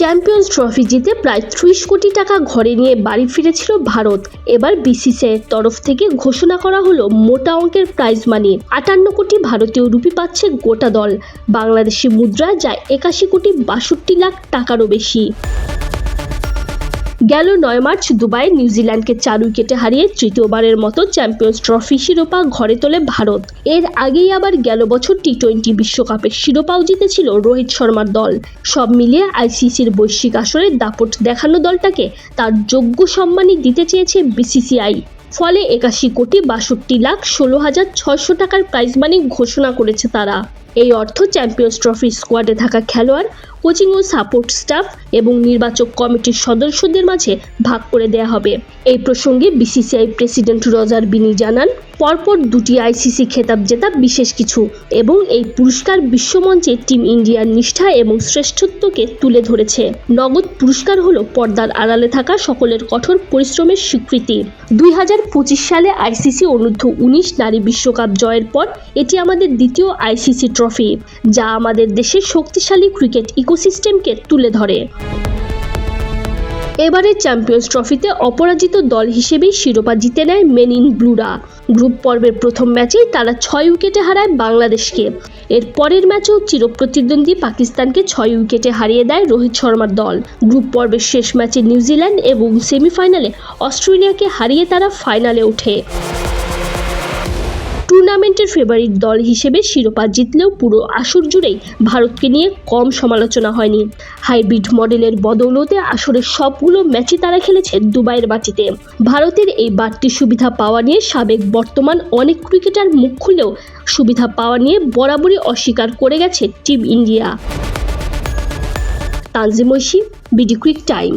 Champions trophy জিতে প্রায় ত্রিশ কোটি টাকা ঘরে নিয়ে বাড়ি ফিরেছিল ভারত। এবার বিসিসিআই তরফ থেকে ঘোষণা করা হলো মোটা অঙ্কের প্রাইজ মানি আটান্ন কোটি ভারতীয় রুপি পাচ্ছে গোটা দল। বাংলাদেশি মুদ্রা যা একাশি কোটি বাষট্টি লাখ টাকারও বেশি। গেল নয় মার্চ দুবাই নিউজিল্যান্ডকে চার উইকেটে হারিয়ে তৃতীয়বারের মতো চ্যাম্পিয়ন্স ট্রফি শিরোপা ঘরে তোলে ভারত। এর আগেই আবার গেল বছর টি টোয়েন্টি বিশ্বকাপের শিরোপাও জিতেছিল রোহিত শর্মার দল। সব মিলিয়ে আইসিসির বৈশ্বিক আসরে দাপট দেখানো দলটাকে তার যোগ্য সম্মানই দিতে চেয়েছে বিসিসিআই। ফলে একাশি কোটি বাষট্টি লাখ ষোলো হাজার ছয়শো টাকার প্রাইজ মানি ঘোষণা করেছে তারা। এই অর্থ চ্যাম্পিয়ন্স ট্রফি স্কোয়াডে থাকা খেলোয়াড় কোচিং ও সাপোর্ট স্টাফ এবং নির্বাচক কমিটির সদস্যদের মাঝে ভাগ করে দেয়া হবে। এই প্রসঙ্গে বিসিসিআই প্রেসিডেন্ট রজার বিনি জানান, পরপর দুটি আইসিসি খেতাব জেতা বিশেষ কিছু এবং এই পুরস্কার বিশ্বমঞ্চে টিম ইন্ডিয়ার নিষ্ঠা এবং শ্রেষ্ঠত্বকে তুলে ধরেছে। নগদ পুরস্কার হলো পর্দার আড়ালে থাকা সকলের কঠোর পরিশ্রমের স্বীকৃতি। দুই হাজার পঁচিশ সালে আইসিসি অনূর্ধ্ব উনিশ নারী বিশ্বকাপ জয়ের পর এটি আমাদের দ্বিতীয় আইসিসি ট্রফি যা আমাদের দেশের শক্তিশালী ক্রিকেট ইকোসিস্টেমকে তুলে ধরে। এবারে চ্যাম্পিয়ন্স ট্রফিতে অপরাজিত দল হিসেবেই শিরোপা জিতে নেয় মেন ইন ব্লুরা গ্রুপ পর্বের প্রথম ম্যাচেই তারা ছয় উইকেটে হারায় বাংলাদেশকে। এর পরের ম্যাচেও চিরপ্রতিদ্বন্দ্বী পাকিস্তানকে ছয় উইকেটে হারিয়ে দেয় রোহিত শর্মার দল। গ্রুপ পর্বের শেষ ম্যাচে নিউজিল্যান্ড এবং সেমিফাইনালে অস্ট্রেলিয়াকে হারিয়ে তারা ফাইনালে ওঠে। টুর্নামেন্টের ফেভারিট দল হিসেবে শিরোপা জিতলেও পুরো আসর জুড়েই ভারতকে নিয়ে কম সমালোচনা হয়নি। হাইব্রিড মডেলের বদৌলতে আসরের সবগুলো ম্যাচই তারা খেলেছে দুবাইয়ের মাটিতে ভারতের এই বাড়তি সুবিধা পাওয়া নিয়ে সাবেক বর্তমান অনেক ক্রিকেটার মুখ খুলেও সুবিধা পাওয়া নিয়ে বরাবরই অস্বীকার করে গেছে team India. Tanzim Oishi, BD Crictime.